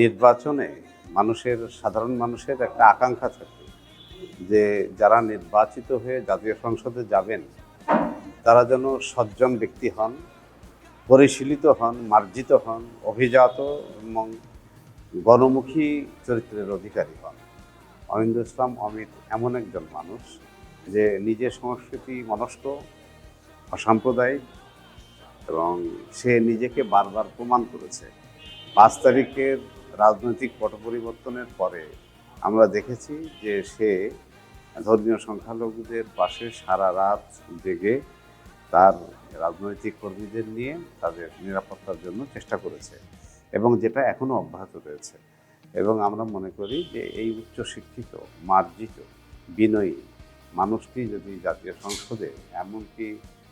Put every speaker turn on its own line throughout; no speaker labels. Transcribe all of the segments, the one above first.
নির্বাচনে মানুষের, সাধারণ মানুষের একটা আকাঙ্ক্ষা থাকে যে যারা নির্বাচিত হয়ে জাতীয় সংসদে যাবেন, তারা যেন সজ্জন ব্যক্তি হন, পরিশীলিত হন, মার্জিত হন, অভিজাত এবং গণমুখী চরিত্রের অধিকারী হন। অমিন্দু ইসলাম অমিত এমন একজন মানুষ যে নিজের সংস্কৃতি মনস্ক, অসাম্প্রদায়িক এবং সে নিজেকে বারবার প্রমাণ করেছে। পাঁচ তারিখের রাজনৈতিক পট পরিবর্তনের পরে আমরা দেখেছি যে সে ধর্মীয় সংখ্যালঘুদের পাশে সারা রাত জেগে তার রাজনৈতিক কর্মীদের নিয়ে তাদের নিরাপত্তার জন্য চেষ্টা করেছে এবং যেটা এখনও অব্যাহত রয়েছে। এবং আমরা মনে করি যে এই উচ্চশিক্ষিত, মার্জিত, বিনয়ী মানুষটি যদি জাতীয় সংসদে এমনকি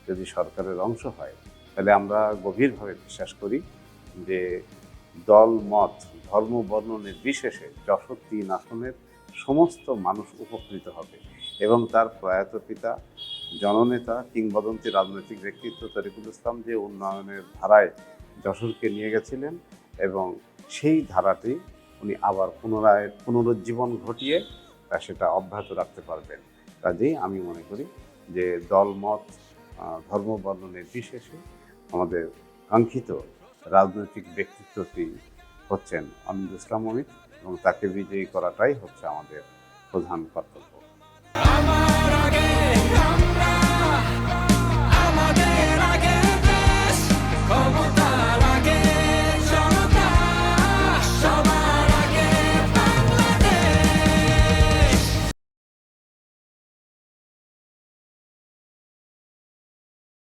যদি সরকারের অংশ হয়, তাহলে আমরা গভীরভাবে বিশ্বাস করি যে দল মত ধর্ম বর্ণ নির্বিশেষে যশোর তিন আসনের সমস্ত মানুষ উপকৃত হবে এবং তার প্রয়াত পিতা জননেতা কিংবদন্তি রাজনৈতিক ব্যক্তিত্ব তরিকুল ইসলাম যে উন্নয়নের ধারায় যশোরকে নিয়ে গেছিলেন এবং সেই ধারাটি উনি আবার পুনরায় পুনরুজ্জীবন ঘটিয়ে তা সেটা অব্যাহত রাখতে পারবেন। কাজেই আমি মনে করি যে দলমত আহ, ধর্ম বর্ণ নির্বিশেষে আমাদের কাঙ্ক্ষিত রাজনৈতিক ব্যক্তিত্বটি হচ্ছেন অমিত ইসলাম অমিত এবং তাকে বিজয়ী করাটাই হচ্ছে আমাদের প্রধান কর্তব্য।